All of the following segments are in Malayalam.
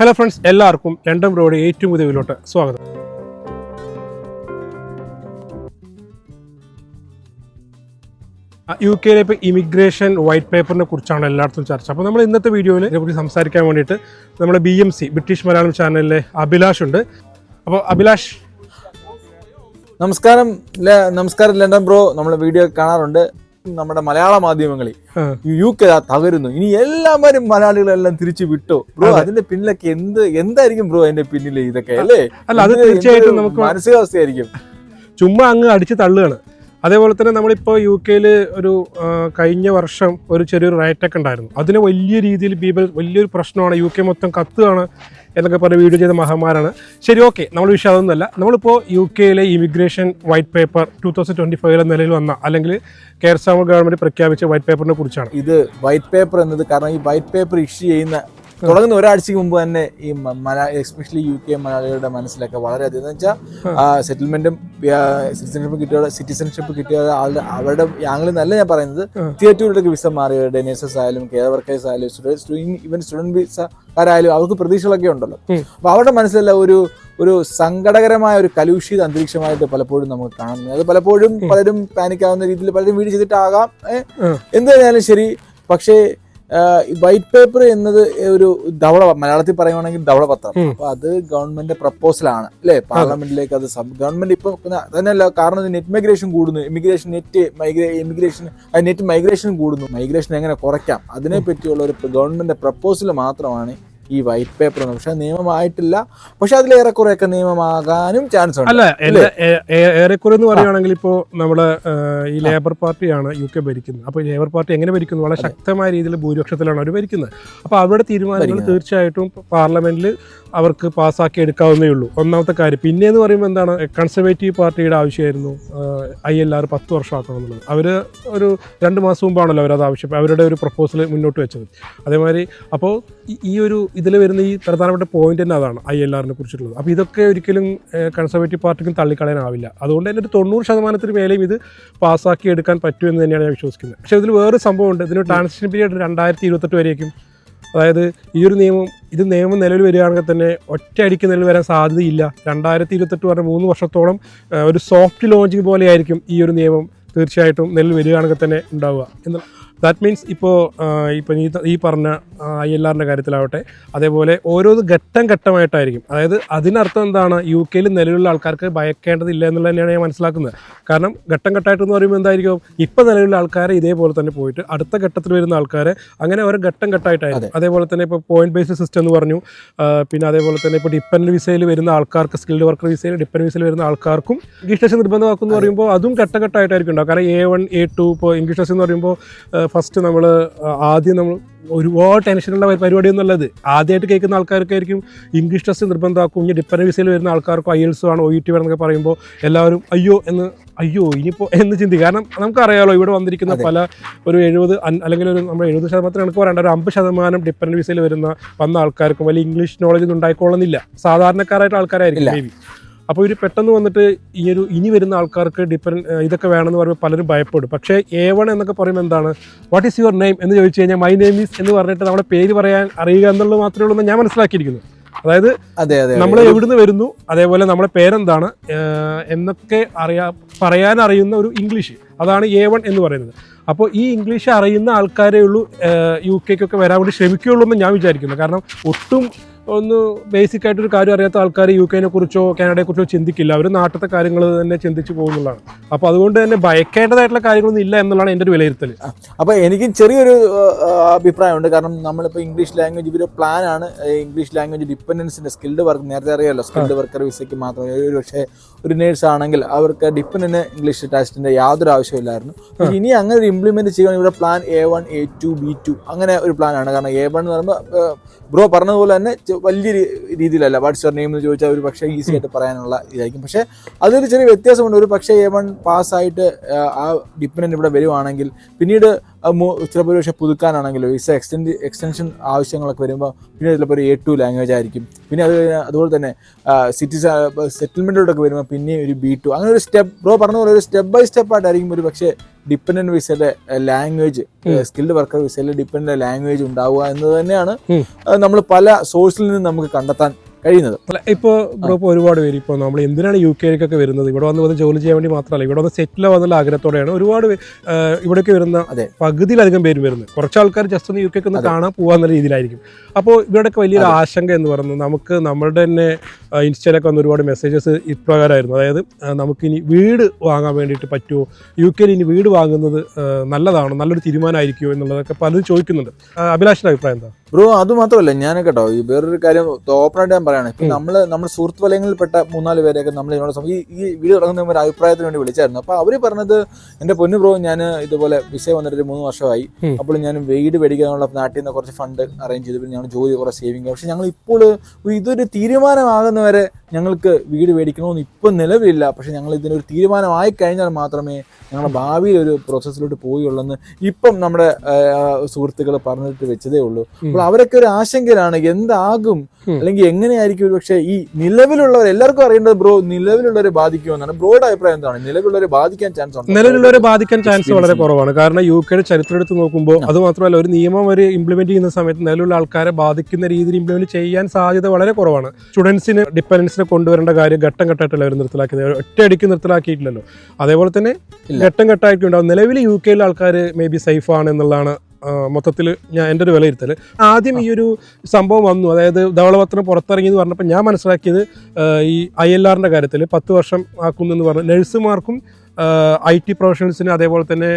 ഹലോ ഫ്രണ്ട്സ് എല്ലാവർക്കും ലണ്ടൻ റോഡ് ഏറ്റവും പുതിയവിലോട്ട് സ്വാഗതം. യു കെയിലെ ഇപ്പോൾ ഇമിഗ്രേഷൻ വൈറ്റ് പേപ്പറിനെ കുറിച്ചാണ് എല്ലായിടത്തും ചർച്ച. അപ്പോൾ നമ്മൾ ഇന്നത്തെ വീഡിയോയിൽ ഇതിനെക്കുറിച്ച് സംസാരിക്കാൻ വേണ്ടിയിട്ട് നമ്മുടെ B M C British Malayalam ചാനലിലെ അഭിലാഷ് ഉണ്ട്. അപ്പോൾ അഭിലാഷ് നമസ്കാരം. നമസ്കാരം ലണ്ടൻ ബ്രോ. നമ്മൾ വീഡിയോ കാണാറുണ്ട്. നമ്മുടെ മലയാള മാധ്യമങ്ങളിൽ യു കെ തകരുന്നു. ഇനി എല്ലാവരും മലയാളികളെല്ലാം തിരിച്ചു വിട്ടു. ബ്രോ അതിന്റെ പിന്നിലൊക്കെ എന്ത് എന്തായിരിക്കും ബ്രോ അതിന്റെ പിന്നിൽ ഇതൊക്കെ? അല്ലേ? അല്ല, അത് തീർച്ചയായിട്ടും നമുക്ക് മാനസികാവസ്ഥയായിരിക്കും? ചുമ്മാ അങ്ങ് അടിച്ച് തള്ളുകയാണ്. അതേപോലെ തന്നെ നമ്മളിപ്പോൾ യു കെയിൽ ഒരു കഴിഞ്ഞ വർഷം ഒരു ചെറിയൊരു റൈറ്റൊക്കെ ഉണ്ടായിരുന്നു. അതിന് വലിയ രീതിയിൽ ബീബൽ വലിയൊരു പ്രശ്നമാണ്. യു കെ മൊത്തം കത്തുകയാണ് എന്നൊക്കെ പറഞ്ഞ് വീഡിയോ ചെയ്ത മഹാന്മാരാണ്. ശരി ഓക്കെ നമ്മൾ വിഷയം അതൊന്നുമല്ല. നമ്മളിപ്പോൾ യു കെയിലെ immigration white paper two thousand twenty ഫൈവിലെ നിലയിൽ വന്ന അല്ലെങ്കിൽ കേരള ഗവൺമെന്റ് പ്രഖ്യാപിച്ച വൈറ്റ് പേപ്പറിനെ കുറിച്ചാണ്. ഇത് വൈറ്റ് പേപ്പർ എന്നത് കാരണം ഈ വൈറ്റ് പേപ്പർ ഇഷ്യൂ ചെയ്യുന്ന തുടങ്ങുന്ന ഒരാഴ്ചക്ക് മുമ്പ് തന്നെ ഈ എസ്പെഷ്യലി യു കെ മലയാളികളുടെ മനസ്സിലൊക്കെ വളരെയധികം എന്ന് വെച്ചാൽ സെറ്റിൽമെന്റും സിറ്റിസൺഷിപ്പ് കിട്ടിയ സിറ്റിസൺഷിപ്പ് കിട്ടിയ ആളുടെ അവരുടെ ആംഗിളിൽ നല്ല ഞാൻ പറയുന്നത്. തിയേറ്ററുകളുടെ വിസ മാറിയ നേഴ്സസ് ആയാലും കെയർ വർക്കേഴ്സ് ആയാലും ഇവൻ വിസ വിസക്കാരായാലും അവർക്ക് പ്രതീക്ഷകളൊക്കെ ഉണ്ടല്ലോ. അപ്പൊ അവരുടെ മനസ്സിലെല്ലാം ഒരു ഒരു സങ്കടകരമായ ഒരു കലുഷിത അന്തരീക്ഷമായിട്ട് പലപ്പോഴും നമുക്ക് കാണുന്നത് അത് പലപ്പോഴും പലരും പാനിക്കാവുന്ന രീതിയിൽ പലരും വീട് ചെയ്തിട്ടാകാം. എന്ത് തന്നെയാലും ശരി. പക്ഷേ വൈറ്റ് പേപ്പർ എന്നത് ഒരു ധവള മലയാളത്തിൽ പറയുവാണെങ്കിൽ ധവള പത്രം. അപ്പൊ അത് ഗവൺമെന്റ് പ്രപ്പോസലാണ് അല്ലെ? പാർലമെന്റിലേക്ക് അത് ഗവൺമെന്റ് ഇപ്പൊ തന്നെയല്ല കാരണം നെറ്റ് മൈഗ്രേഷൻ കൂടുന്നു. ഇമിഗ്രേഷൻ നെറ്റ് മൈഗ്രേ ഇമിഗ്രേഷൻ നെറ്റ് മൈഗ്രേഷൻ കൂടുന്നു. മൈഗ്രേഷൻ എങ്ങനെ കുറയ്ക്കാം? അതിനെ പറ്റിയുള്ള ഒരു ഗവൺമെന്റ് പ്രപ്പോസൽ മാത്രമാണ് ഈ വൈറ്റ് പേപ്പർ പക്ഷെ നിയമമായിട്ടില്ല. പക്ഷെ അതിലേറെക്കുറെയൊക്കെ നിയമമാകാനും ചാൻസ് ഉണ്ട്. അല്ല ഏറെക്കുറെ എന്ന് പറയുകയാണെങ്കിൽ ഇപ്പോൾ നമ്മുടെ ഈ ലേബർ പാർട്ടിയാണ് യു കെ ഭരിക്കുന്നത്. അപ്പോൾ ലേബർ പാർട്ടി എങ്ങനെ ഭരിക്കുന്നു? വളരെ ശക്തമായ രീതിയിൽ ഭൂരിപക്ഷത്തിലാണ് അവർ ഭരിക്കുന്നത്. അപ്പോൾ അവരുടെ തീരുമാനങ്ങൾ തീർച്ചയായിട്ടും പാർലമെന്റിൽ അവർക്ക് പാസ്സാക്കി എടുക്കാവുന്നേ ഉള്ളൂ. ഒന്നാമത്തെ കാര്യം പിന്നെ എന്ന് പറയുമ്പോൾ എന്താണ് കൺസർവേറ്റീവ് പാർട്ടിയുടെ ആവശ്യമായിരുന്നു ഐ എൽ ആർ പത്ത് വർഷമാക്കണം എന്നുള്ളത്. അവർ ഒരു രണ്ട് മാസം മുമ്പാണല്ലോ അവരത് ആവശ്യം അവരുടെ ഒരു പ്രപ്പോസൽ മുന്നോട്ട് വെച്ചത്. അതേമാതിരി അപ്പോൾ ഈ- ഒരു ഇതിൽ വരുന്ന ഈ പ്രധാനപ്പെട്ട പോയിന്റ് തന്നെ അതാണ് ഐ എൽ ആറിനെ കുറിച്ചിട്ടുള്ളത്. അപ്പോൾ ഇതൊക്കെ ഒരിക്കലും കൺസർവേറ്റീവ് പാർട്ടിക്കും തള്ളിക്കളയാനാവില്ല. അതുകൊണ്ട് തന്നെ ഒരു തൊണ്ണൂറ് ശതമാനത്തിന് മേലെയും ഇത് പാസ്സാക്കി എടുക്കാൻ പറ്റുമെന്ന് തന്നെയാണ് ഞാൻ വിശ്വസിക്കുന്നത്. പക്ഷേ ഇതിൽ വേറൊരു സംഭവമുണ്ട്. ഇതിന് ട്രാൻസിഷൻ പീരീഡ് രണ്ടായിരത്തി ഇരുപത്തെട്ട് വരേക്കും അതായത് ഈ ഒരു നിയമം ഇത് നിയമം നിലവിൽ വരികയാണെങ്കിൽ തന്നെ ഒറ്റയടിക്ക് നിലവിൽ വരാൻ സാധ്യതയില്ല. രണ്ടായിരത്തി ഇരുപത്തെട്ട് പറഞ്ഞ മൂന്ന് വർഷത്തോളം ഒരു സോഫ്റ്റ് ലോഞ്ചിങ് പോലെയായിരിക്കും ഈ ഒരു നിയമം തീർച്ചയായിട്ടും നിലവിൽ വരികയാണെങ്കിൽ തന്നെ ഉണ്ടാവുക. എന്ന് ദാറ്റ് മീൻസ് ഇപ്പോൾ ഇപ്പോൾ ഈ ഈ പറഞ്ഞ ഐ എൽ ആറിന്റെ കാര്യത്തിലാവട്ടെ അതേപോലെ ഓരോ ഘട്ടം ഘട്ടമായിട്ടായിരിക്കും. അതായത് അതിനർത്ഥം എന്താണ്? യു കെയിൽ നിലവിലുള്ള ആൾക്കാർക്ക് ഭയക്കേണ്ടതില്ല എന്നുള്ളത് തന്നെയാണ് ഞാൻ മനസ്സിലാക്കുന്നത്. കാരണം ഘട്ടം ഘട്ടമായിട്ട് എന്ന് പറയുമ്പോൾ എന്തായിരിക്കും? ഇപ്പം നിലവിലുള്ള ആൾക്കാരെ ഇതേപോലെ തന്നെ പോയിട്ട് അടുത്ത ഘട്ടത്തിൽ വരുന്ന ആൾക്കാരെ അങ്ങനെ ഓരോ ഘട്ടം ഘട്ടമായിട്ടായിരിക്കും. അതേപോലെ തന്നെ ഇപ്പോൾ പോയിന്റ് ബേസ്ഡ് സിസ്റ്റം എന്ന് പറഞ്ഞു പിന്നെ അതേപോലെ തന്നെ ഇപ്പോൾ ഡിപ്പെൻഡ് വിസയിൽ വരുന്ന ആൾക്കാർക്ക് സ്കിൽഡ് വർക്കർ വിസയിൽ ഡിപ്പെൻഡ് വിസയിൽ വരുന്ന ആൾക്കാർക്കും ഇംഗ്ലീഷ് ടെസ്റ്റ് നിർബന്ധമാക്കും എന്ന് പറയുമ്പോൾ അതും ഘട്ടം ഘട്ടമായിട്ടായിരിക്കും ഉണ്ടാവും കാരണം എ വൺ എ ടു ഇപ്പോൾ ഇംഗ്ലീഷ് ടെസ്റ്റ് എന്ന് പറയുമ്പോൾ ഫസ്റ്റ് നമ്മൾ ആദ്യം നമ്മൾ ഒരുപാട് ടെൻഷനുള്ള പരി- പരിപാടി എന്നുള്ളത് ആദ്യമായിട്ട് കേൾക്കുന്ന ആൾക്കാർക്കായിരിക്കും ഇംഗ്ലീഷ് ടെസ്റ്റ് നിർബന്ധമാക്കും. ഇനി ഡിപ്പെൻഡ് വിസയിൽ വരുന്ന ആൾക്കാർക്കും ഐ എൽസ് ആണ് ഒ ഇ ടി വേണമെന്നൊക്കെ പറയുമ്പോൾ എല്ലാവരും അയ്യോ എന്ന് അയ്യോ ഇനിയിപ്പോൾ എന്ന് ചിന്തിക്കും. കാരണം നമുക്കറിയാലോ ഇവിടെ വന്നിരിക്കുന്ന. പല ഒരു എഴുപത് അല്ലെങ്കിൽ ഒരു നമ്മൾ എഴുപത് ശതമാനത്തിന് കണക്ക് പറയേണ്ട ഒരു അമ്പത് ശതമാനം ഡിപ്പെൻഡ് വിസയിൽ വരുന്ന വന്ന ആൾക്കാർക്കും വലിയ ഇംഗ്ലീഷ് നോളജ് ഒന്നും ഉണ്ടായിക്കൊള്ളുന്നില്ല. സാധാരണക്കാരായിട്ട് ആൾക്കാരായിരിക്കും അപ്പോൾ ഇവർ പെട്ടെന്ന് വന്നിട്ട് ഈ ഒരു ഇനി വരുന്ന ആൾക്കാർക്ക് ഡിപ്പെൻഡ് ഇതൊക്കെ വേണമെന്ന് പറയുമ്പോൾ പലരും ഭയപ്പെടും. പക്ഷേ എ വൺ എന്നൊക്കെ പറയുമ്പോൾ എന്താണ്? വാട്ട് ഈസ് യുവർ നെയിം എന്ന് ചോദിച്ചു കഴിഞ്ഞാൽ മൈ നെയിം ഈസ് എന്ന് പറഞ്ഞിട്ട് നമ്മുടെ പേര് പറയാൻ അറിയുക എന്നുള്ളത് മാത്രമേ ഉള്ളൂ എന്ന് ഞാൻ മനസ്സിലാക്കിയിരിക്കുന്നു. അതായത് അതെ അതെ നമ്മൾ എവിടുന്ന് വരുന്നു അതേപോലെ നമ്മുടെ പേരെന്താണ് എന്നൊക്കെ അറിയാ പറയാൻ അറിയുന്ന ഒരു ഇംഗ്ലീഷ്. അതാണ് എ വൺ എന്ന് പറയുന്നത്. അപ്പോൾ ഈ ഇംഗ്ലീഷ് അറിയുന്ന ആൾക്കാരേ ഉള്ളൂ യു കെക്കൊക്കെ വരാൻ വേണ്ടി ശ്രമിക്കുകയുള്ളൂ എന്ന് ഞാൻ വിചാരിക്കുന്നു. കാരണം ഒട്ടും ഒന്ന് ബേസിക് ആയിട്ട് ഒരു കാര്യം അറിയാത്ത ആൾക്കാർ യു കെനെ കുറിച്ചോ കാനഡയെ കുറിച്ചോ ചിന്തിക്കില്ല. അവർ നാട്ടിലത്തെ കാര്യങ്ങൾ തന്നെ ചിന്തിച്ചു പോകുന്നതാണ്. അപ്പോൾ അതുകൊണ്ട് തന്നെ ഭയക്കേണ്ടതായിട്ടുള്ള കാര്യങ്ങളൊന്നും ഇല്ല എന്നുള്ളതാണ് എന്റെ ഒരു വിലയിരുത്തൽ അപ്പൊ എനിക്ക് ചെറിയൊരു അഭിപ്രായമുണ്ട്. കാരണം നമ്മളിപ്പോൾ ഇംഗ്ലീഷ് ലാംഗ്വേജ് ഒരു പ്ലാൻ ആണ് ഇംഗ്ലീഷ് ലാംഗ്വേജ് ഡിപ്പെൻഡൻസിന്റെ സ്കിൽഡ് വർക്ക് നേരത്തെ അറിയാലോ സ്കിൽഡ് വർക്കർ വിസയ്ക്ക് മാത്രം. ഒരു പക്ഷേ ഒരു നേഴ്സ് ആണെങ്കിൽ അവർക്ക് ഡിപ്പെൻഡൻ ഇംഗ്ലീഷ് ടെസ്റ്റിന്റെ യാതൊരു ആവശ്യമില്ലായിരുന്നു. ഇനി അങ്ങനെ ഒരു ഇംപ്ലിമെന്റ് ചെയ്യുകയാണെങ്കിൽ ഇവിടെ plan A one A two B two അങ്ങനെ ഒരു പ്ലാൻ ആണ്. കാരണം എ വൺ എന്ന് പറയുമ്പോൾ ബ്രോ പറഞ്ഞതുപോലെ തന്നെ വലിയ രീതിയിലല്ല. വാട്സ് യുവർ നെയിം എന്ന് ചോദിച്ചാൽ ഒരു പക്ഷേ ഈസി ആയിട്ട് പറയാനുള്ള ഇതായിരിക്കും. പക്ഷേ അതൊരു ചെറിയ വ്യത്യാസമുണ്ട്. ഒരു പക്ഷേ എ വൺ പാസ്സായിട്ട് ആ ഡിപ്പെൻഡന്റ് ഇവിടെ വരുവാണെങ്കിൽ പിന്നീട് ചിലപ്പോൾ പക്ഷേ പുതുക്കാനാണെങ്കിലും വിസ എക്സ്റ്റെൻഡ് എക്സ്റ്റൻഷൻ ആവശ്യങ്ങളൊക്കെ വരുമ്പോൾ പിന്നെ ചിലപ്പോൾ ഒരു എ ടു ലാംഗ്വേജ് ആയിരിക്കും. പിന്നെ അത് അതുപോലെ തന്നെ സിറ്റി സെറ്റിൽമെന്റിലോട്ടൊക്കെ വരുമ്പോൾ പിന്നെ ഒരു ബി ടു അങ്ങനെ ഒരു സ്റ്റെപ്പ് ബ്രോ പറഞ്ഞ പോലെ ഒരു സ്റ്റെപ്പ് ബൈ സ്റ്റെപ്പ് ആയിട്ടായിരിക്കും ഒരു പക്ഷേ ഡിപ്പെൻഡന്റ് വിസയുടെ ലാംഗ്വേജ് സ്കിൽഡ് വർക്കർ വിസയിലെ ഡിപ്പെൻഡന്റ് ലാംഗ്വേജ് ഉണ്ടാവുക എന്നത് തന്നെയാണ് നമ്മൾ പല സോഴ്സിൽ നിന്ന് നമുക്ക് കണ്ടെത്താൻ കഴിയുന്നത്. അല്ല ഇപ്പോൾ ബ്രോ ഇപ്പോൾ ഒരുപാട് പേര് ഇപ്പോൾ നമ്മൾ എന്തിനാണ് യു കെയിലേക്കൊക്കെ വരുന്നത്? ഇവിടെ വന്ന് വന്ന് ജോലി ചെയ്യാൻ വേണ്ടി മാത്രമല്ല ഇവിടെ വന്ന് സെറ്റിൽ ആവാന്നുള്ള ആഗ്രഹത്തോടെയാണ് ഒരുപാട് ഇവിടേക്ക് വരുന്ന അതെ. പകുതിയിലധികം പേര് വരുന്നത്. കുറച്ച് ആൾക്കാർ ജസ്റ്റ് ഒന്ന് യു കെക്ക് ഒന്ന് കാണാൻ പോകാന്നുള്ള രീതിയിലായിരിക്കും. അപ്പോൾ ഇവിടെയൊക്കെ വലിയൊരു ആശങ്ക എന്ന് പറയുന്നത് നമുക്ക് നമ്മളുടെ തന്നെ ഇൻസ്റ്റയിലൊക്കെ വന്ന് ഒരുപാട് മെസ്സേജസ് ഇപ്രകാരമായിരുന്നു. അതായത് നമുക്ക് നമുക്കിനി വീട് വാങ്ങാൻ വേണ്ടിയിട്ട് പറ്റുമോ? യു കെയിൽ ഇനി വീട് വാങ്ങുന്നത് നല്ലതാണോ? നല്ലൊരു തീരുമാനമായിരിക്കുമോ എന്നുള്ളതൊക്കെ പലരും ചോദിക്കുന്നുണ്ട്. അഭിലാഷിന്റെ അഭിപ്രായം എന്താ? ബ്രോ അത് മാത്രമല്ല ഞാൻ കേട്ടോ ഈ വേറൊരു കാര്യം ഓപ്പണായിട്ട് ഞാൻ പറയുകയാണ് ഇപ്പൊ നമ്മൾ നമ്മുടെ സുഹൃത്ത് വലയങ്ങളിൽപ്പെട്ട മൂന്നാൽ പേരെയൊക്കെ നമ്മൾ ഇതിനോട് ഈ ഈ വീട് തുടങ്ങുന്ന ഒരു അഭിപ്രായത്തിന് വേണ്ടി വിളിച്ചായിരുന്നു. അപ്പൊ അവർ പറഞ്ഞത് എന്റെ പൊന്നു ബ്രോ ഞാൻ ഇതുപോലെ വിസ വന്നിട്ട് ഒരു മൂന്ന് വർഷമായി. അപ്പോൾ ഞാൻ വീട് മേടിക്കാനുള്ള നാട്ടിൽ നിന്ന് കുറച്ച് ഫണ്ട് അറേഞ്ച് ചെയ്തു. പിന്നെ ഞങ്ങൾ ജോലി കുറച്ച് സേവിങ് പക്ഷെ ഞങ്ങൾ ഇപ്പോൾ ഇതൊരു തീരുമാനമാകുന്നവരെ ഞങ്ങൾക്ക് വീട് മേടിക്കണമെന്ന് ഇപ്പം നിലവിലില്ല. പക്ഷെ ഞങ്ങൾ ഇതിനൊരു തീരുമാനമായി കഴിഞ്ഞാൽ മാത്രമേ ഞങ്ങളുടെ ഭാവിയിൽ ഒരു പ്രോസസ്സിലോട്ട് പോവുകയുള്ളെന്ന് ഇപ്പം നമ്മുടെ സുഹൃത്തുക്കൾ പറഞ്ഞിട്ട് വെച്ചതേ ഉള്ളൂ. അപ്പോൾ അവരൊക്കെ ഒരു ആശങ്കയിലാണ് എന്താകും? അല്ലെങ്കിൽ എങ്ങനെയായിരിക്കും ഒരു പക്ഷേ ഈ നിലവിലുള്ളവർ എല്ലാവർക്കും അറിയേണ്ടത് ബ്രോ നിലവിലുള്ളവരെ ബാധിക്കുമെന്നാണ്. ബ്രോയുടെ അഭിപ്രായം എന്താണ്? നിലവിലുള്ളവരെ ബാധിക്കാൻ ചാൻസ് ഉണ്ട്? നിലവിലുള്ളവരെ ബാധിക്കാൻ ചാൻസ് വളരെ കുറവാണ്. കാരണം യു കെയുടെ ചരിത്രം എടുത്ത് നോക്കുമ്പോൾ അത് മാത്രമല്ല ഒരു നിയമം അവർ ഇംപ്ലിമെന്റ് ചെയ്യുന്ന സമയത്ത് നിലവിലുള്ള ആൾക്കാരെ ബാധിക്കുന്ന രീതിയിൽ ഇംപ്ലിമെന്റ് ചെയ്യാൻ സാധ്യത വളരെ കുറവാണ്. സ്റ്റുഡൻസിന് ഡിപ്പെൻഡൻസിനെ കൊണ്ടുവരേണ്ട കാര്യം ഘട്ടം ഘട്ടമായിട്ടല്ല അവർ നിർത്തലാക്കിയത്. ഒറ്റയടിക്ക് നിർത്തലാക്കിയിട്ടില്ലല്ലോ. അതേപോലെ തന്നെ ഘട്ടം ഘട്ടമായിട്ടുണ്ടാവും നിലവിൽ യു കെയിലെ ആൾക്കാർ മേ ബി സേഫ് ആണ് എന്നുള്ളതാണ് മൊത്തത്തിൽ ഞാൻ എന്റെ ഒരു വിലയിരുത്തൽ ആദ്യം ഈ ഒരു സംഭവം വന്നു. അതായത് ധവളപത്രം പുറത്തിറങ്ങിയെന്ന് പറഞ്ഞപ്പോൾ ഞാൻ മനസ്സിലാക്കിയത് ഈ ഐ എൽ ആറിന്റെ കാര്യത്തിൽ പത്ത് വർഷം ആക്കുന്നെന്ന് പറഞ്ഞ നഴ്സുമാർക്കും ഐ ടി പ്രൊഫഷണൽസിന് അതേപോലെ തന്നെ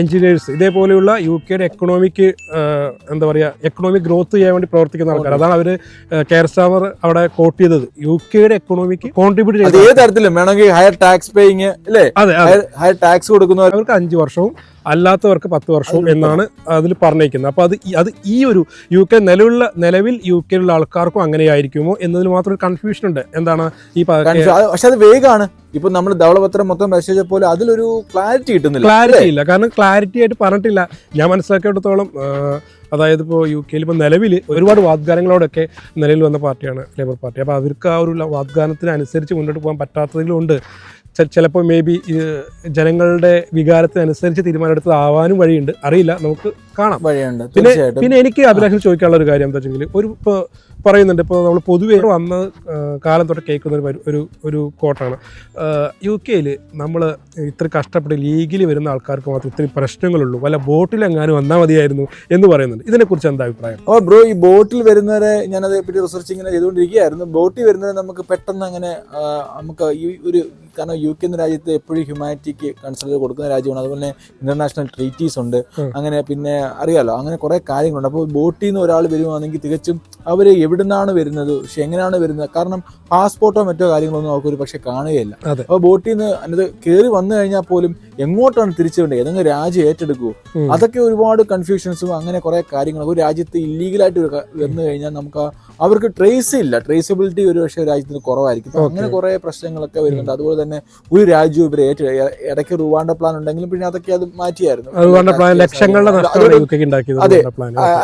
എഞ്ചിനീയേഴ്സ് ഇതേപോലെയുള്ള യു കെയുടെ എക്കണോമിക് എന്താ പറയുക എക്കണോമിക് ഗ്രോത്ത് ചെയ്യാൻ വേണ്ടി പ്രവർത്തിക്കുന്ന ആൾക്കാർ അതാണ് അവർ കെയർ സ്റ്റാമർ അവിടെ കോട്ട് ചെയ്തത്. യു കെയുടെ എക്കണോമിക്ക് കോൺട്രിബ്യൂട്ട് ചെയ്തത് ഏത് തരത്തിലും വേണമെങ്കിൽ ഹയർ ടാക്സ് പേയിങ് അല്ലേ? അതെ ഹയർ ടാക്സ് കൊടുക്കുന്നവർക്ക് അഞ്ച് വർഷവും അല്ലാത്തവർക്ക് പത്ത് വർഷവും എന്നാണ് അതിൽ പറഞ്ഞിരിക്കുന്നത്. അപ്പോൾ അത് അത് ഈ ഒരു യു കെ നിലവിലുള്ള നിലവിൽ യു കെയിലുള്ള ആൾക്കാർക്കും അങ്ങനെയായിരിക്കുമോ എന്നതിൽ മാത്രം ഒരു കൺഫ്യൂഷൻ ഉണ്ട്. എന്താണ് ഈ പക്ഷേ അത് വേഗമാണ് ഇപ്പൊ നമ്മൾ ധവളപത്രം മൊത്തം മെസ്സേജ് പോലെ അതിലൊരു ക്ലാരിറ്റി കിട്ടുന്നില്ല ക്ലാരിറ്റി ഇല്ല. കാരണം ക്ലാരിറ്റി ആയിട്ട് പറഞ്ഞിട്ടില്ല. ഞാൻ മനസ്സിലാക്കിയിടത്തോളം അതായത് ഇപ്പോൾ യു കെയിൽ ഇപ്പോൾ നിലവിൽ ഒരുപാട് വാഗ്ദാനങ്ങളോടൊക്കെ നിലവിൽ വന്ന പാർട്ടിയാണ് ലേബർ പാർട്ടി അപ്പോൾ അവർക്ക് ആ ഒരു വാഗ്ദാനത്തിനനുസരിച്ച് മുന്നോട്ട് പോകാൻ പറ്റാത്തതിലുണ്ട് ചിലപ്പോൾ മേ ബി ജനങ്ങളുടെ വികാരത്തിനനുസരിച്ച് തീരുമാനമെടുത്തതാവാനും വഴിയുണ്ട്. അറിയില്ല. നമുക്ക് കാണാം. വഴിയുണ്ട്. പിന്നെ പിന്നെ എനിക്ക് അഭിലാഷം ചോദിക്കാനുള്ള ഒരു കാര്യം എന്താ വെച്ചെങ്കിൽ ഒരു ഇപ്പോൾ പറയുന്നുണ്ട്. ഇപ്പോൾ നമ്മൾ പൊതുവേ വന്ന കാലം തൊട്ട് കേൾക്കുന്ന ഒരു ഒരു ഒരു കോട്ടാണ്. യു കെയിൽ നമ്മൾ ഇത്ര കഷ്ടപ്പെട്ട് ലീഗിൽ വരുന്ന ആൾക്കാർക്ക് മാത്രം ഇത്രയും പ്രശ്നങ്ങളുള്ളൂ. വല്ല ബോട്ടിലെങ്ങാനും വന്നാൽ മതിയായിരുന്നു എന്ന് പറയുന്നുണ്ട്. ഇതിനെക്കുറിച്ച് എന്താ അഭിപ്രായം? ഓ ബ്രോ ഈ ബോട്ടിൽ വരുന്നവരെ ഞാനത് പറ്റി റിസർച്ച് ഇങ്ങനെ ചെയ്തുകൊണ്ടിരിക്കുകയായിരുന്നു. ബോട്ടിൽ വരുന്നവരെ നമുക്ക് പെട്ടെന്ന് അങ്ങനെ നമുക്ക് ഈ ഒരു കാരണം യു കെ എന്ന രാജ്യത്ത് എപ്പോഴും ഹ്യൂമാനിറ്റിക്ക് കൺസിഡർ കൊടുക്കുന്ന രാജ്യമാണ്. അതുപോലെ ഇന്റർനാഷണൽ ട്രീറ്റീസ് ഉണ്ട്. അങ്ങനെ പിന്നെ അറിയാലോ അങ്ങനെ കുറെ കാര്യങ്ങളുണ്ട്. അപ്പോൾ ബോട്ടിൽ നിന്ന് ഒരാൾ വരുവാണെങ്കിൽ തികച്ചും അവർ എവിടുന്നാണ് വരുന്നത്? പക്ഷെ എങ്ങനെയാണ് വരുന്നത്? കാരണം പാസ്പോർട്ടോ മറ്റോ കാര്യങ്ങളൊന്നും അവർക്ക് ഒരു പക്ഷെ കാണുകയില്ല. അപ്പൊ അപ്പോൾ ബോട്ടിൽ നിന്ന് അതിനത് കയറി വന്നു കഴിഞ്ഞാൽ പോലും എങ്ങോട്ടാണ് തിരിച്ചു വേണ്ടത് ഏതെങ്കിലും രാജ്യം ഏറ്റെടുക്കുമോ അതൊക്കെ ഒരുപാട് കൺഫ്യൂഷൻസും അങ്ങനെ കുറെ കാര്യങ്ങൾ ഒരു രാജ്യത്ത് ഇല്ലീഗലായിട്ട് വന്നു കഴിഞ്ഞാൽ നമുക്ക് ആ- അവർക്ക് ട്രേസ് ഇല്ല. ട്രേസബിലിറ്റി ഒരു പക്ഷേ രാജ്യത്തിന് കുറവായിരിക്കും. അങ്ങനെ കുറെ പ്രശ്നങ്ങളൊക്കെ വരുന്നുണ്ട്. അതുപോലെ തന്നെ ഒരു രാജ്യവും ഇവരെ ഇടയ്ക്ക് റുവാണ്ട പ്ലാൻ ഉണ്ടെങ്കിലും പിന്നെ അതൊക്കെ അത് മാറ്റിയായിരുന്നു. അതെ.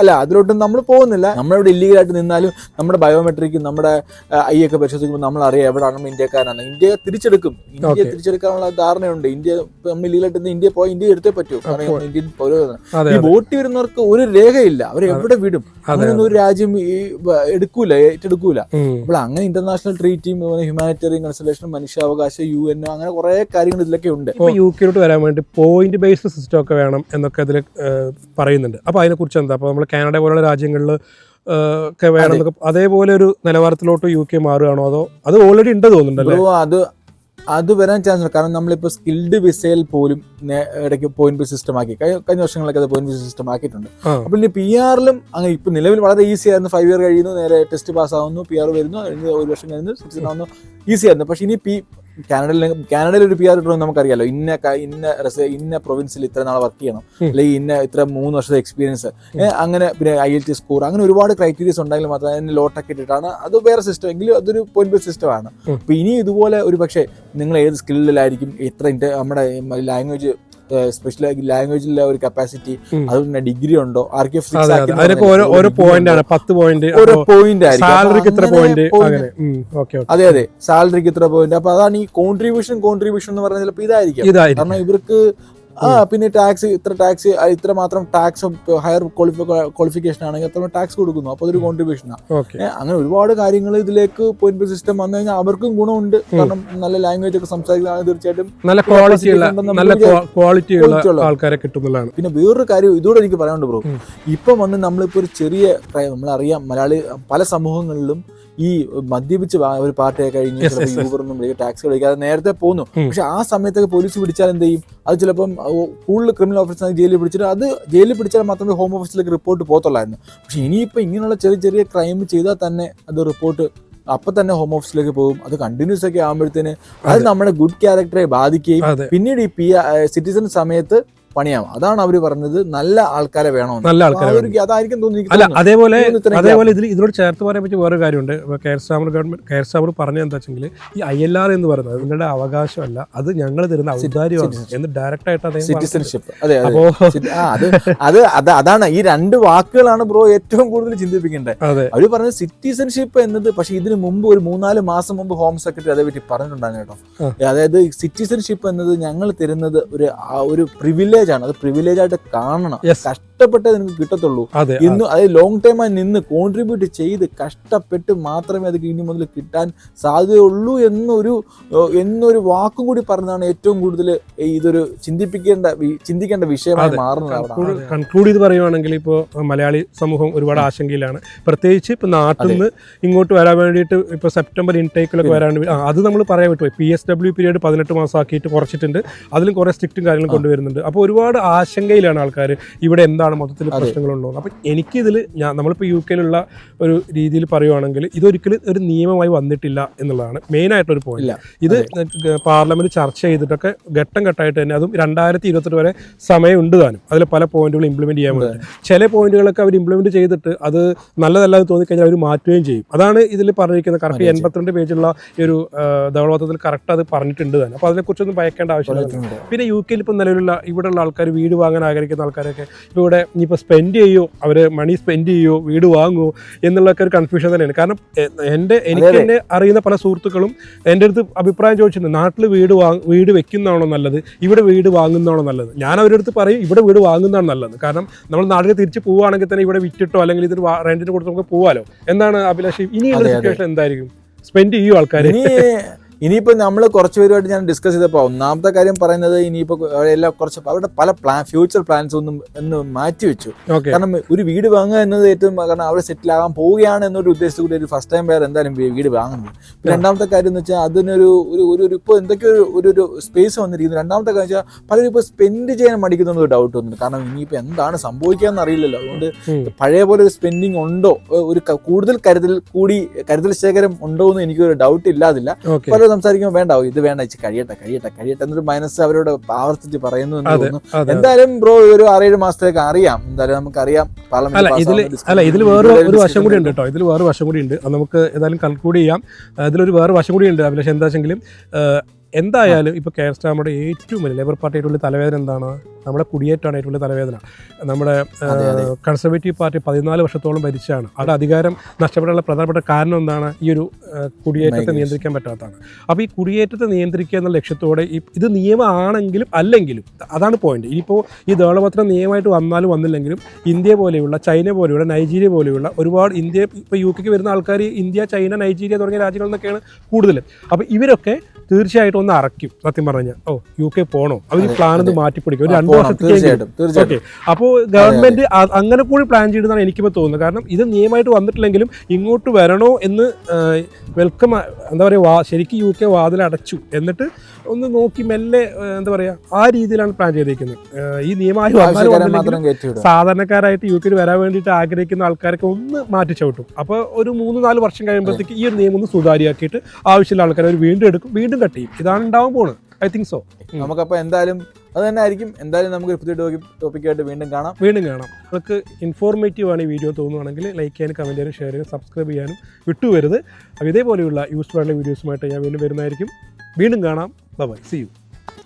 അല്ല അതിലോട്ടും നമ്മൾ പോകുന്നില്ല. നമ്മളിവിടെ ഇല്ലീഗലായിട്ട് നിന്നാലും നമ്മുടെ ബയോമെട്രിക്കും നമ്മുടെ ഐ ഒക്കെ പരിശോധിക്കുമ്പോൾ നമ്മൾ അറിയാം എവിടെയാണ് ഇന്ത്യക്കാരാണ് ഇന്ത്യ തിരിച്ചെടുക്കും. ഇന്ത്യ തിരിച്ചെടുക്കാനുള്ള ധാരണയുണ്ട്. ഇന്ത്യ നമ്മൾ ഇല്ലീഗലായിട്ട് നിന്ന് ഇന്ത്യ പോയി ഇന്ത്യ എടുത്തേ പറ്റൂ. കാരണം ഇന്ത്യൻ അതെ ഈ വോട്ട് വരുന്നവർക്ക് ഒരു രേഖയില്ല. അവർ എവിടെ വിടും? അങ്ങനെ ഒരു രാജ്യം ഈ എടുക്കൂല ഏറ്റെടുക്കൂല. അപ്പോൾ അങ്ങനെ ഇന്റർനാഷണൽ ട്രീറ്റിയും ഹ്യൂമാനിറ്റേറിയൻ കൺസൾട്ടേഷൻ മനുഷ്യാവകാശം യു എൻ അങ്ങനെ കുറെ കാര്യങ്ങൾ ഇതിലൊക്കെ ഉണ്ട്. യു കെയിലോട്ട് വരാൻ വേണ്ടി പോയിന്റ് ബേസ്ഡ് സിസ്റ്റം ഒക്കെ വേണം എന്നൊക്കെ അതിൽ പറയുന്നുണ്ട്. അപ്പോൾ അതിനെക്കുറിച്ച് എന്താ? അപ്പോൾ നമ്മൾ കാനഡ പോലുള്ള രാജ്യങ്ങളിൽ ഒക്കെ വേണം അതേപോലെ ഒരു നിലവാരത്തിലോട്ട് യു കെ മാറുകയാണോ? അതോ അത് ഓൾറെഡി ഉണ്ട് തോന്നുന്നുണ്ടല്ലോ? അത് അത് വരാൻ ചാൻസ് ഉണ്ട്. കാരണം നമ്മളിപ്പോൾ സ്കിൽഡ് വിസയിൽ പോലും ഇടയ്ക്ക് പോയിന്റ് സിസ്റ്റം ആക്കി. കഴിഞ്ഞ വർഷങ്ങളൊക്കെ അത് പോയിന്റ് സിസ്റ്റം ആക്കിയിട്ടുണ്ട്. അപ്പോൾ ഇനി പി ആറിലും അങ്ങനെ ഇപ്പം നിലവിൽ വളരെ ഈസി ആയിരുന്നു. ഫൈവ് ഇയർ കഴിയുന്നു നേരെ ടെസ്റ്റ് പാസ് ആവുന്നു പി ആർ വരുന്നു ഒരു വർഷം കഴിഞ്ഞു സിറ്റിസൺ ആവുന്നു ഈസി ആയിരുന്നു. പക്ഷേ ഇനി പി കാനഡയിൽ കാനഡയിൽ ഒരു പി ആർ കിട്ടണമെന്ന് നമുക്കറിയാലോ. ഇന്ന ഇന്ന ഇന്ന പ്രൊവിൻസിൽ ഇത്ര നാളെ വർക്ക് ചെയ്യണം. അല്ലെങ്കിൽ ഇന്ന ഇത്ര മൂന്ന് വർഷത്തെ എക്സ്പീരിയൻസ് അങ്ങനെ പിന്നെ ഐ എൽ ടി സ്കോർ അങ്ങനെ ഒരുപാട് ക്രൈറ്റീരിയസ് ഉണ്ടെങ്കിൽ മാത്രമേ അതിന് ലോ ടെക് ഇട്ടിട്ടാണ് അത് വേറെ സിസ്റ്റം എങ്കിലും അതൊരു പോയിന്റ് ബേസ് സിസ്റ്റം ആണ്. അപ്പൊ ഇനി ഇതുപോലെ ഒരു പക്ഷേ നിങ്ങൾ ഏത് സ്കില്ലിലായിരിക്കും എത്ര നമ്മുടെ ലാംഗ്വേജ് സ്പെഷ്യൽ ലാംഗ്വേജിലെ ഒരു കപ്പാസിറ്റി. അതുപോലെ ഡിഗ്രി ഉണ്ടോ? ഓരോ പോയിന്റ് ആണ്. പത്ത് പോയിന്റ് ഓരോ പോയിന്റ് സാലറിക്ക് ഇത്ര പോയിന്റ് അതെ അതെ. സാലറിക്ക് ഇത്ര പോയിന്റ് അപ്പൊ അതാണ് ഈ കോൺട്രിബ്യൂഷൻ കോൺട്രിബ്യൂഷൻ എന്ന് പറഞ്ഞാൽ ചിലപ്പോൾ ഇതായിരിക്കും. ഇതായിരിക്കും. കാരണം ഇവർക്ക് ആ പിന്നെ ടാക്സ് ഇത്ര ടാക്സ് ഇത്ര മാത്രം ടാക്സ് ഹയർ ക്വാളിഫിക്കേഷൻ ആണെങ്കിൽ അത്ര ടാക്സ് കൊടുക്കുന്നു. അപ്പോൾ അതൊരു കോൺട്രിബ്യൂഷനാണ് അങ്ങനെ ഒരുപാട് കാര്യങ്ങൾ ഇതിലേക്ക് പോയിന്റ് സിസ്റ്റം വന്നു കഴിഞ്ഞാൽ അവർക്കും ഗുണമുണ്ട്. കാരണം നല്ല ലാംഗ്വേജ് ഒക്കെ സംസാരിക്കുന്നതാണ് തീർച്ചയായിട്ടും നല്ല ക്വാളിറ്റി നല്ല ക്വാളിറ്റി ഉള്ള ആൾക്കാരെ കിട്ടുന്നതാണ്. പിന്നെ വേറൊരു കാര്യം ഇതോടെ എനിക്ക് പറയാനുണ്ട് ബ്രോ. ഇപ്പൊ വന്ന് നമ്മളിപ്പോൾ ഒരു ചെറിയ നമ്മൾ നമ്മളറിയാം മലയാളി പല സമൂഹങ്ങളിലും ഈ മദ്യപിച്ച് ഒരു പാർട്ടിയെ കഴിഞ്ഞ്. യൂബറൊന്നും വിളിക്കുക ടാക്സി വിളിക്കാതെ നേരത്തെ പോകുന്നു പക്ഷെ ആ സമയത്തൊക്കെ പോലീസ് പിടിച്ചാൽ എന്ത് ചെയ്യും? അത് ചിലപ്പം കൂടുതൽ ക്രിമിനൽ ഓഫീസർ ജയിലിൽ പിടിച്ചിട്ട് അത് ജയിലിൽ പിടിച്ചാൽ മാത്രമേ ഹോം ഓഫീസിലേക്ക് റിപ്പോർട്ട് പോകത്തുള്ളായിരുന്നു. പക്ഷെ ഇനിയിപ്പോൾ ഇങ്ങനെയുള്ള ചെറിയ ചെറിയ ക്രൈം ചെയ്താൽ തന്നെ അത് റിപ്പോർട്ട് അപ്പൊ തന്നെ ഹോം ഓഫീസിലേക്ക് പോകും. അത് കണ്ടിന്യൂസ് ഒക്കെ ആകുമ്പോഴത്തേന് അത് നമ്മുടെ ഗുഡ് ക്യാരക്ടറെ ബാധിക്കുകയും പിന്നീട് ഈ പി സിറ്റിസൺ സമയത്ത് പണിയാവും. അതാണ് അവർ പറഞ്ഞത് നല്ല ആൾക്കാരെ വേണം നല്ല ആൾക്കാരെ അതായിരിക്കും തോന്നി അല്ല അതേപോലെ അതേപോലെ ഇതിൽ ഇതിനോട് ചേർത്ത് പറയാൻ പറ്റിയ വേറെ കാര്യമുണ്ട്. Keir Starmer government Keir Starmer പറഞ്ഞ എന്താ വെച്ചെങ്കിൽ ഈ ഐ എൽ ആർ എന്ന് പറയുന്നത് നിങ്ങളുടെ അവകാശമല്ല. അത് ഞങ്ങൾ തരുന്ന ഔദാര്യമാണ്. എന്ന് ഡയറക്റ്റ് ആയിട്ട് സിറ്റിസൺഷിപ്പ്. അതെ അപ്പോ അത് അത് അത് അതാണ് ഈ രണ്ട് വാക്കുകളാണ് ബ്രോ ഏറ്റവും കൂടുതൽ ചിന്തിപ്പിക്കേണ്ടത്. അവർ പറഞ്ഞത് സിറ്റിസൺഷിപ്പ് എന്നത് പക്ഷെ ഇതിന് മുമ്പ് ഒരു മൂന്നാൽ മാസം മുമ്പ് ഹോം സെക്രട്ടറി അതേ പറ്റി പറഞ്ഞിട്ടുണ്ടായിരുന്നു കേട്ടോ. അതായത് സിറ്റിസൺഷിപ്പ് എന്നത് ഞങ്ങൾ തരുന്നത് ഒരു ഒരു പ്രിവിലേജ് ആണ് അത് പ്രിവിലേജ് ആയിട്ട് കാണണം. കഷ്ടപ്പെട്ടേ നിനക്ക് കിട്ടത്തുള്ളൂ. ഇന്ന് അത് ലോങ് ടൈമായി നിന്ന് കോൺട്രിബ്യൂട്ട് ചെയ്ത് കഷ്ടപ്പെട്ട് മാത്രമേ അത് ഇനി മുതൽ കിട്ടാൻ സാധ്യതയുള്ളൂ എന്നൊരു എന്നൊരു വാക്കും കൂടി പറഞ്ഞതാണ് ഏറ്റവും കൂടുതൽ ഇതൊരു ചിന്തിപ്പിക്കേണ്ട ചിന്തിക്കേണ്ട വിഷയമായി. മാറുന്നത് കൺക്ലൂഡ് ചെയ്ത് പറയുവാണെങ്കിൽ ഇപ്പോൾ മലയാളി സമൂഹം ഒരുപാട് ആശങ്കയിലാണ്. പ്രത്യേകിച്ച് ഇപ്പൊ നാട്ടിൽ നിന്ന് ഇങ്ങോട്ട് വരാൻ വേണ്ടിയിട്ട് ഇപ്പൊ സെപ്റ്റംബർ ഇൻടേക്കിലൊക്കെ വരാൻ അത് നമ്മൾ പറയാൻ പറ്റുമോ? പി എസ് ഡബ്ല്യു പീരീഡ് പതിനെട്ട് മാസം ആക്കിയിട്ട് കുറച്ചിട്ടുണ്ട്. അതിലും കുറേ സ്ട്രിക്റ്റും കാര്യങ്ങളും കൊണ്ടുവരുന്നുണ്ട്. അപ്പോൾ ഒരുപാട് ആശങ്കയിലാണ് ആൾക്കാർ ഇവിടെ എന്താണ് മൊത്തത്തിൽ പ്രശ്നങ്ങളുണ്ടോ അപ്പം എനിക്കിതിൽ ഞാൻ നമ്മളിപ്പോൾ യു കെയിലുള്ള ഒരു രീതിയിൽ പറയുവാണെങ്കിൽ ഇതൊരിക്കലും ഒരു നിയമമായി വന്നിട്ടില്ല എന്നുള്ളതാണ് മെയിൻ ആയിട്ടൊരു. പോയിന്റ് ഇത് പാർലമെന്റ് ചർച്ച ചെയ്തിട്ടൊക്കെ ഘട്ടം ഘട്ടമായിട്ട് തന്നെ അതും രണ്ടായിരത്തി ഇരുപത്തെട്ട് വരെ സമയമുണ്ട് താനും. അതിൽ പല പോയിന്റുകൾ ഇംപ്ലിമെന്റ് ചെയ്യാൻ വേണ്ടി ചില പോയിന്റുകളൊക്കെ അവർ ഇംപ്ലിമെന്റ് ചെയ്തിട്ട് അത് നല്ലതല്ല നല്ലതല്ലാതെ തോന്നിക്കഴിഞ്ഞാൽ അവർ മാറ്റുകയും ചെയ്യും. അതാണ് ഇതിൽ പറഞ്ഞിരിക്കുന്നത്. കറക്റ്റ്. എൺപത്തിരണ്ട് പേജുള്ള ഈ ഒരു ധവളപത്രത്തിൽ കറക്റ്റ് അത് പറഞ്ഞിട്ടുണ്ട് തന്നെ അപ്പോൾ അതിനെക്കുറിച്ചൊന്നും ഭയക്കേണ്ട ആവശ്യമില്ല. പിന്നെ യു കെയിൽ ഇപ്പം നിലവിലുള്ള ഇവിടെയുള്ള ആൾക്കാർ വീട് വാങ്ങാൻ ആഗ്രഹിക്കുന്ന ആൾക്കാരൊക്കെ ഇപ്പോൾ ഇവിടെ ഇനിയിപ്പോൾ സ്പെൻഡ് ചെയ്യോ അവർ മണി സ്പെൻഡ് ചെയ്യോ വീട് വാങ്ങുമോ എന്നുള്ളൊക്കെ ഒരു കൺഫ്യൂഷൻ തന്നെയാണ്. കാരണം എന്റെ എനിക്ക്. തന്നെ അറിയുന്ന പല സുഹൃത്തുക്കളും എന്റെ അടുത്ത് അഭിപ്രായം ചോദിച്ചിട്ടുണ്ട് നാട്ടിൽ വീട് വാങ്ങ വീട് വെക്കുന്നതാണോ നല്ലത്? ഇവിടെ വീട് വാങ്ങുന്നതാണോ നല്ലത്? ഞാൻ അവരുടെ അടുത്ത് പറയും ഇവിടെ വീട് വാങ്ങുന്നതാണ് നല്ലത്. കാരണം നമ്മൾ നാട്ടിൽ തിരിച്ച് പോവുകയാണെങ്കിൽ തന്നെ ഇവിടെ വിറ്റിട്ടോ അല്ലെങ്കിൽ ഇതിന് റെന്റിന് കൊടുത്ത് നമുക്ക് പോവാലോ. എന്താണ് അഭിലാഷ്? ഇനിയുള്ള. സിറ്റുവേഷൻ എന്തായിരിക്കും? സ്പെൻഡ് ചെയ്യും ആൾക്കാർ ഇനി ഇനിയിപ്പോ നമ്മൾ കുറച്ച് പേരുമായിട്ട് ഞാൻ ഡിസ്കസ് ചെയ്തപ്പോൾ ഒന്നാമത്തെ കാര്യം പറയുന്നത് ഇനിയിപ്പോൾ എല്ലാം കുറച്ച് അവരുടെ പല പ്ലാൻ ഫ്യൂച്ചർ പ്ലാൻസ് ഒന്നും എന്ന് മാറ്റിവെച്ചു കാരണം ഒരു വീട് വാങ്ങുക എന്നത് ഏറ്റവും കാരണം അവിടെ സെറ്റിൽ ആകാൻ പോവുകയാണ് എന്നൊരു ഉദ്ദേശത്തിൽ കൂടി ഒരു ഫസ്റ്റ് ടൈം വേറെ എന്തായാലും വീട് വാങ്ങുന്നത്. രണ്ടാമത്തെ കാര്യം എന്ന് വെച്ചാൽ അതിനൊരു ഒരു ഒരു ഇപ്പോൾ എന്തൊക്കെയോ ഒരു ഒരു സ്പേസ് വന്നിരിക്കുന്നു. രണ്ടാമത്തെ കാര്യം വെച്ചാൽ പലരും ഇപ്പോൾ സ്പെൻഡ് ചെയ്യാൻ മടിക്കുന്ന ഒരു ഡൗട്ട് വന്നിട്ടുണ്ട്. കാരണം ഇനിയിപ്പോൾ എന്താണ് സംഭവിക്കുക അറിയില്ലല്ലോ. അതുകൊണ്ട് പഴയ പോലെ ഒരു സ്പെൻഡിങ് ഉണ്ടോ? ഒരു കൂടുതൽ കരുതൽ കൂടി കരുതൽ ശേഖരം ഉണ്ടോ എന്ന് എനിക്കൊരു ഡൗട്ട് ഇല്ലാതില്ല. ഓക്കെ പലരും സംസാരിക്കുമ്പോൾ വേണ്ട ഇത് വേണ്ട ഇച്ച് കഴിയട്ടെ കഴിയട്ടെ കഴിയട്ടെ എന്നൊരു മനസ്സ് അവരോട് ആവർത്തിച്ച് പറയുന്നു എന്ന് തോന്നുന്നു. എന്തായാലും ബ്രോ ഒരു ആറേഴ് മാസത്തേക്ക് അറിയാം. എന്തായാലും നമുക്കറിയാം പാർലമെന്റ് അല്ല ഇതിൽ വേറെ ഒരു വശം കൂടി ഉണ്ട് കേട്ടോ. ഇതിൽ വേറെ വശം കൂടി ഉണ്ട്. നമുക്ക് ഏതായാലും കൺക്ലൂഡ് ചെയ്യാം. ഇതിലൊരു വേറെ വശം കൂടി ഉണ്ട് അഭിലാഷ്. എന്താ വെച്ചെങ്കിലും എന്തായാലും ഇപ്പോൾ കെയർ സ്റ്റാമയുടെ ഏറ്റവും വലിയ ലേബർ പാർട്ടിയുടെ തലവേദന എന്താണ്? നമ്മുടെ കുടിയേറ്റമാണ് ഏറ്റവും വലിയ തലവേദന. നമ്മുടെ. കൺസർവേറ്റീവ് പാർട്ടി പതിനാല് വർഷത്തോളം ഭരിച്ചാണ്. അവിടെ അധികാരം നഷ്ടപ്പെടാനുള്ള പ്രധാനപ്പെട്ട കാരണം എന്താണ്? ഈ ഒരു കുടിയേറ്റത്തെ. നിയന്ത്രിക്കാൻ പറ്റാത്തതാണ്. അപ്പോൾ ഈ കുടിയേറ്റത്തെ നിയന്ത്രിക്കുക എന്ന ലക്ഷ്യത്തോടെ ഈ ഇത് നിയമമാണെങ്കിലും അല്ലെങ്കിലും അതാണ് പോയിന്റ് ഇനിയിപ്പോൾ ഈ ദേളപത്രം നിയമമായിട്ട് വന്നാലും വന്നില്ലെങ്കിലും ഇന്ത്യ പോലെയുള്ള ചൈന പോലെയുള്ള നൈജീരിയ പോലെയുള്ള ഒരുപാട് ഇന്ത്യ ഇപ്പോൾ യു കെക്ക് വരുന്ന ആൾക്കാർ ഇന്ത്യ ചൈന നൈജീരിയ തുടങ്ങിയ രാജ്യങ്ങളിൽ നിന്നൊക്കെയാണ് കൂടുതൽ അപ്പോൾ ഇവരൊക്കെ തീർച്ചയായിട്ടും ഒന്ന് അറയ്ക്കും. സത്യം പറഞ്ഞാൽ ഓ യു കെ പോകണോ അവർ പ്ലാൻ ഒന്ന് മാറ്റിപ്പിടിക്കും. ഒരു രണ്ട് വർഷത്തേക്ക് തീർച്ചയായിട്ടും തീർച്ചയായിട്ടും. അപ്പോൾ ഗവൺമെന്റ് അങ്ങനെ കൂടി പ്ലാൻ ചെയ്തെന്നാണ് എനിക്കിപ്പോൾ തോന്നുന്നത്. കാരണം ഇത് നിയമമായിട്ട് വന്നിട്ടില്ലെങ്കിലും ഇങ്ങോട്ട് വരണോ എന്ന് വെൽക്കം എന്താ പറയുക ശരിക്കും യു കെ വാതിൽ അടച്ചു. എന്നിട്ട് ഒന്ന് നോക്കി മെല്ലെ എന്താ പറയുക ആ രീതിയിലാണ് പ്ലാൻ ചെയ്തിരിക്കുന്നത് ഈ നിയമമായി വന്നാലും സാധാരണക്കാരായിട്ട് യു കെയിൽ വരാൻ വേണ്ടിയിട്ട് ആഗ്രഹിക്കുന്ന ആൾക്കാരൊക്കെ ഒന്ന് മാറ്റി ചവിട്ടും. അപ്പോൾ ഒരു മൂന്ന് നാല് വർഷം കഴിയുമ്പോഴത്തേക്ക് ഈ ഒരു നിയമം ഒന്ന് സുതാര്യമാക്കിയിട്ട് ആവശ്യമുള്ള ആൾക്കാർ അവർ വീണ്ടും എടുക്കും വീണ്ടും കട്ട് ചെയ്യും. ഇതാണ് ഉണ്ടാവും പോകുന്നത് ഐ തിങ്ക് സോ നമുക്കപ്പോൾ എന്തായാലും അത് തന്നെ ആയിരിക്കും. എന്തായാലും നമുക്ക് പുതിയ ടോപ്പിക്കായിട്ട് വീണ്ടും കാണാം. വീണ്ടും കാണാം. നിങ്ങൾക്ക് ഇൻഫോർമേറ്റീവ് ആണ് ഈ വീഡിയോ തോന്നുകയാണെങ്കിൽ ലൈക്ക് ചെയ്യാനും കമന്റ് ചെയ്യാനും ഷെയർ ചെയ്യാനും സബ്സ്ക്രൈബ് ചെയ്യാനും വിട്ടുവരുത് അപ്പോൾ ഇതേപോലെയുള്ള യൂസ്ഫുൾ ആയിട്ടുള്ള വീഡിയോസുമായിട്ട് ഞാൻ വീണ്ടും വരുന്നതായിരിക്കും. വീണ്ടും കാണാം. By C U